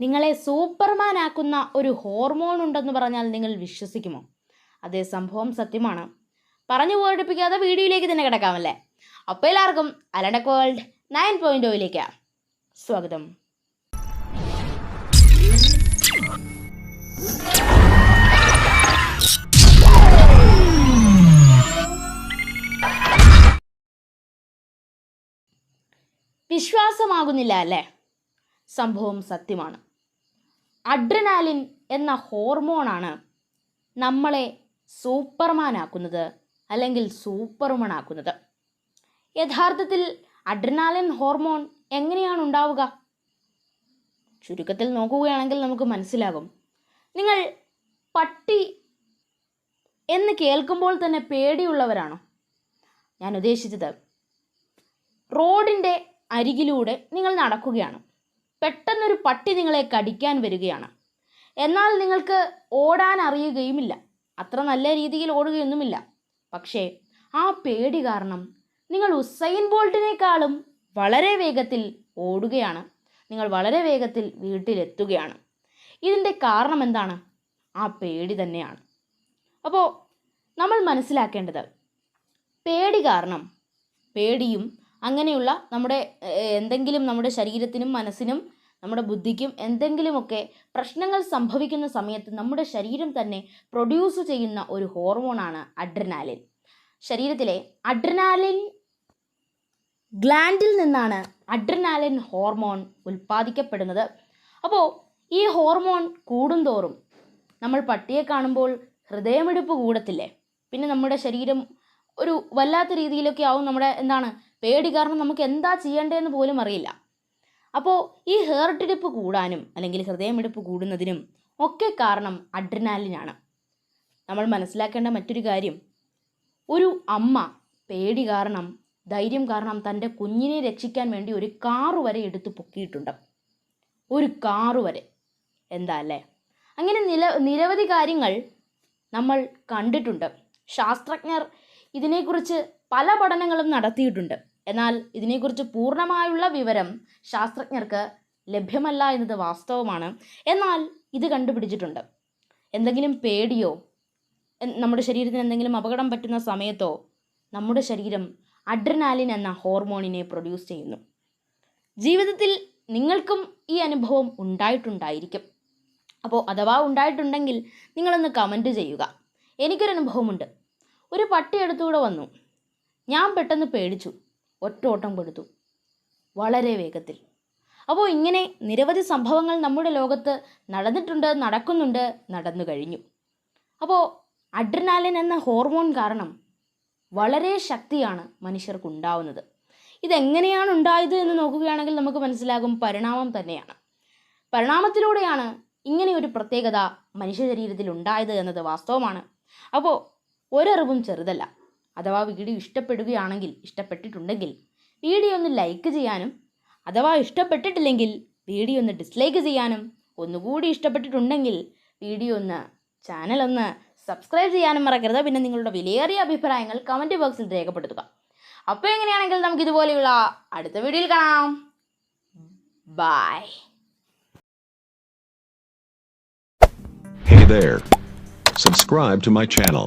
നിങ്ങളെ സൂപ്പർമാൻ ആക്കുന്ന ഒരു ഹോർമോൺ ഉണ്ടെന്ന് പറഞ്ഞാൽ നിങ്ങൾ വിശ്വസിക്കുമോ? അതേ സംഭവം സത്യമാണ്. പറഞ്ഞു പോരടിപ്പിക്കാതെ വീഡിയോയിലേക്ക് തന്നെ കിടക്കാമല്ലേ? അപ്പോൾ എല്ലാവർക്കും അലണ്ടക് വേൾഡ് നയൻ ഓയിലേക്ക് സ്വാഗതം. വിശ്വാസമാകുന്നില്ല അല്ലേ? സംഭവം സത്യമാണ്. അഡ്രിനാലിൻ എന്ന ഹോർമോണാണ് നമ്മളെ സൂപ്പർമാനാക്കുന്നത് അല്ലെങ്കിൽ സൂപ്പർമൺ ആക്കുന്നത് യഥാർത്ഥത്തിൽ അഡ്രനാലിൻ ഹോർമോൺ എങ്ങനെയാണ് ഉണ്ടാവുക? ചുരുക്കത്തിൽ നോക്കുകയാണെങ്കിൽ നമുക്ക് മനസ്സിലാകും. നിങ്ങൾ പട്ടി എന്ന് കേൾക്കുമ്പോൾ തന്നെ പേടിയുള്ളവരാണോ? ഞാൻ ഉദ്ദേശിച്ചത് റോഡിന്റെ അരികിലൂടെ നിങ്ങൾ നടക്കുകയാണ്. പെട്ടെന്നൊരു പട്ടി നിങ്ങളെ കടിക്കാൻ വരികയാണ്. എന്നാൽ നിങ്ങൾക്ക് ഓടാൻ അറിയുകയുമില്ല. അത്ര നല്ല രീതിയിൽ ഓടുകയൊന്നുമില്ല. പക്ഷേ ആ പേടി കാരണം നിങ്ങൾ ഉസൈൻ ബോൾട്ടിനേക്കാളും വളരെ വേഗത്തിൽ ഓടുകയാണ്. നിങ്ങൾ വളരെ വേഗത്തിൽ വീട്ടിലെത്തുകയാണ്. ഇതിന്റെ കാരണം എന്താണ്? ആ പേടി തന്നെയാണ്. അപ്പോൾ നമ്മൾ മനസ്സിലാക്കേണ്ടത് പേടി കാരണം പേടിയും അങ്ങനെയുള്ള നമ്മുടെ എന്തെങ്കിലും നമ്മുടെ ശരീരത്തിനും മനസ്സിനും നമ്മുടെ ബുദ്ധിക്കും എന്തെങ്കിലുമൊക്കെ പ്രശ്നങ്ങൾ സംഭവിക്കുന്ന സമയത്ത് നമ്മുടെ ശരീരം തന്നെ പ്രൊഡ്യൂസ് ചെയ്യുന്ന ഒരു ഹോർമോണാണ് അഡ്രനാലിൻ ശരീരത്തിലെ അഡ്രനാലിൻ ഗ്ലാൻഡിൽ നിന്നാണ് അഡ്രനാലിൻ ഹോർമോൺ ഉൽപ്പാദിക്കപ്പെടുന്നത്. അപ്പോൾ ഈ ഹോർമോൺ കൂടുന്തോറും നമ്മൾ പട്ടിയെ കാണുമ്പോൾ ഹൃദയമിടിപ്പ് കൂടത്തില്ലേ? പിന്നെ നമ്മുടെ ശരീരം ഒരു വല്ലാത്ത രീതിയിലൊക്കെ ആവും. നമ്മുടെ എന്താണ് പേടി കാരണം നമുക്ക് എന്താ ചെയ്യേണ്ടതെന്ന് പോലും അറിയില്ല. അപ്പോൾ ഈ ഹേർട്ടിടിപ്പ് കൂടാനും അല്ലെങ്കിൽ ഹൃദയമിടിപ്പ് കൂടുന്നതിനും ഒക്കെ കാരണം അഡ്രിനാലിനാണ് നമ്മൾ മനസ്സിലാക്കേണ്ട മറ്റൊരു കാര്യം ഒരു അമ്മ പേടി കാരണം ധൈര്യം കാരണം തന്റെ കുഞ്ഞിനെ രക്ഷിക്കാൻ വേണ്ടി ഒരു കാറു വരെ എടുത്ത് പൊക്കിയിട്ടുണ്ട്. ഒരു കാറു വരെ. എന്താ അല്ലേ? അങ്ങനെ നില നിരവധി കാര്യങ്ങൾ നമ്മൾ കണ്ടിട്ടുണ്ട്. ശാസ്ത്രജ്ഞർ ഇതിനെക്കുറിച്ച് പല പഠനങ്ങളും നടത്തിയിട്ടുണ്ട്. എന്നാൽ ഇതിനെക്കുറിച്ച് പൂർണമായുള്ള വിവരം ശാസ്ത്രജ്ഞർക്ക് ലഭ്യമല്ല എന്നത് വാസ്തവമാണ്. എന്നാൽ ഇത് കണ്ടുപിടിച്ചിട്ടുണ്ട്. എന്തെങ്കിലും പേടിയോ? നമ്മുടെ ശരീരത്തിന് എന്തെങ്കിലും അപകടം പറ്റുന്ന സമയത്തോ നമ്മുടെ ശരീരം അഡ്രനാലിൻ എന്ന ഹോർമോണിനെ പ്രൊഡ്യൂസ് ചെയ്യുന്നു. ജീവിതത്തിൽ നിങ്ങൾക്കും ഈ അനുഭവം ഉണ്ടായിട്ടുണ്ടായിരിക്കും. അപ്പോൾ അഥവാ ഉണ്ടായിട്ടുണ്ടെങ്കിൽ നിങ്ങളൊന്ന് കമന്റ് ചെയ്യുക. എനിക്കൊരു അനുഭവമുണ്ട് ഒരു പട്ടി എടുത്തുകൂടെ വന്നു. ഞാൻ പെട്ടെന്ന് പേടിച്ചു. ഒറ്റ ഓട്ടം കൊടുത്തു വളരെ വേഗത്തിൽ. അപ്പോൾ ഇങ്ങനെ നിരവധി സംഭവങ്ങൾ നമ്മുടെ ലോകത്ത് നടന്നിട്ടുണ്ട് നടക്കുന്നുണ്ട് നടന്നു കഴിഞ്ഞു. അപ്പോൾ അഡ്രനാലിൻ എന്ന ഹോർമോൺ കാരണം വളരെ ശക്തിയാണ് മനുഷ്യർക്കുണ്ടാവുന്നത്. ഇതെങ്ങനെയാണ് ഉണ്ടായത് എന്ന് നോക്കുകയാണെങ്കിൽ നമുക്ക് മനസ്സിലാകും പരിണാമം തന്നെയാണ്. പരിണാമത്തിലൂടെയാണ് ഇങ്ങനെ ഒരു പ്രത്യേകത മനുഷ്യ ശരീരത്തിൽ ഉണ്ടായത് എന്നത് വാസ്തവമാണ്. അപ്പോൾ ഒരറിവും ചെറുതല്ല. അഥവാ വീഡിയോ ഇഷ്ടപ്പെടുകയാണെങ്കിൽ ഇഷ്ടപ്പെട്ടിട്ടുണ്ടെങ്കിൽ വീഡിയോ ഒന്ന് ലൈക്ക് ചെയ്യാനും അഥവാ ഇഷ്ടപ്പെട്ടിട്ടില്ലെങ്കിൽ വീഡിയോ ഒന്ന് ഡിസ്ലൈക്ക് ചെയ്യാനും ഒന്നുകൂടി ഇഷ്ടപ്പെട്ടിട്ടുണ്ടെങ്കിൽ വീഡിയോ ഒന്ന് ചാനൽ ഒന്ന് സബ്സ്ക്രൈബ് ചെയ്യാനും മറക്കരുത് പിന്നെ നിങ്ങളുടെ വിലയേറിയ അഭിപ്രായങ്ങൾ കമന്റ് ബോക്സിൽ രേഖപ്പെടുത്തുക അപ്പോൾ എങ്ങനെയാണെങ്കിൽ നമുക്ക് ഇതുപോലെയുള്ള അടുത്ത വീഡിയോയിൽ കാണാം bye Hey there. Subscribe to my channel.